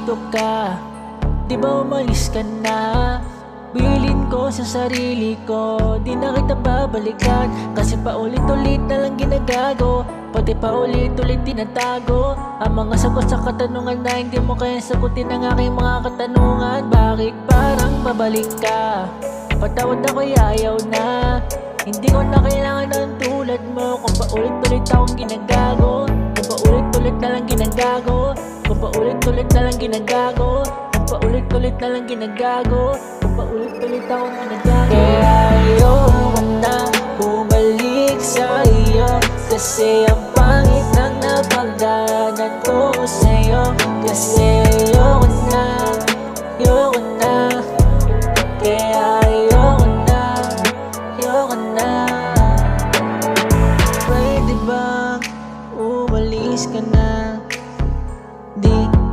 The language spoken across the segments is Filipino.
nandito ka Di ba umalis ka na? Bilin ko sa sarili ko Di na kita babalikan. Kasi paulit-ulit na lang ginagago Pati paulit-ulit tinatago. Ang mga sagot sa katanungan na hindi mo kaya sagutin ang aking mga katanungan. Bakit parang babalik ka? Patawad ako'y ayaw na. Hindi ko na kailangan ng tulad mo. Kung paulit-ulit akong ginagago Kung paulit-ulit na lang ginagago Kung paulit-ulit na lang ginagago. Kung paulit-ulit na lang ginagago. Kung paulit-ulit akong ginagago Kaya ayoko na bumalik sa iyo Kasi ang pangit ng napagdaanan ko sa'yo. Kasi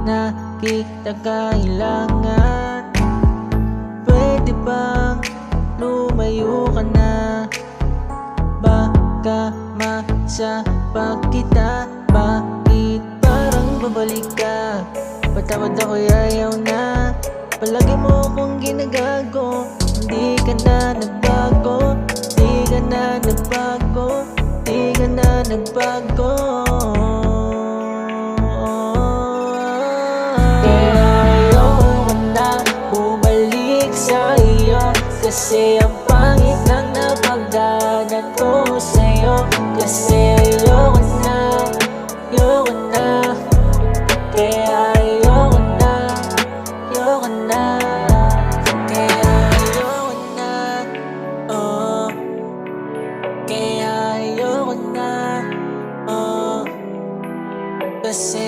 na kita kailangan. Pwede bang lumayo ka na? Baka masapag kita Bakit parang babalik ka? Patawad ako'y ayaw na. Palagi mo akong ginagago Hindi ka na nagbago Di ka na nagbago Di ka na nagbago Kasi ang pangit ng napagdaanan ko sa'yo. Kasi ayoko na, ayoko na. Kaya ayoko na, ayoko na. Kaya ayoko na, oh. Kaya ayoko na, oh. Kasi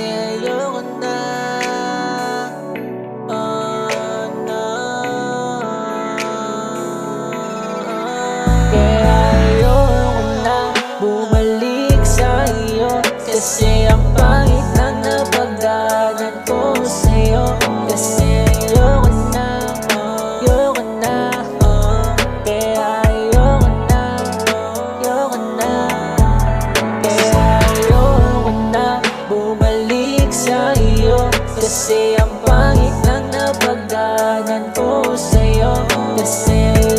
the same.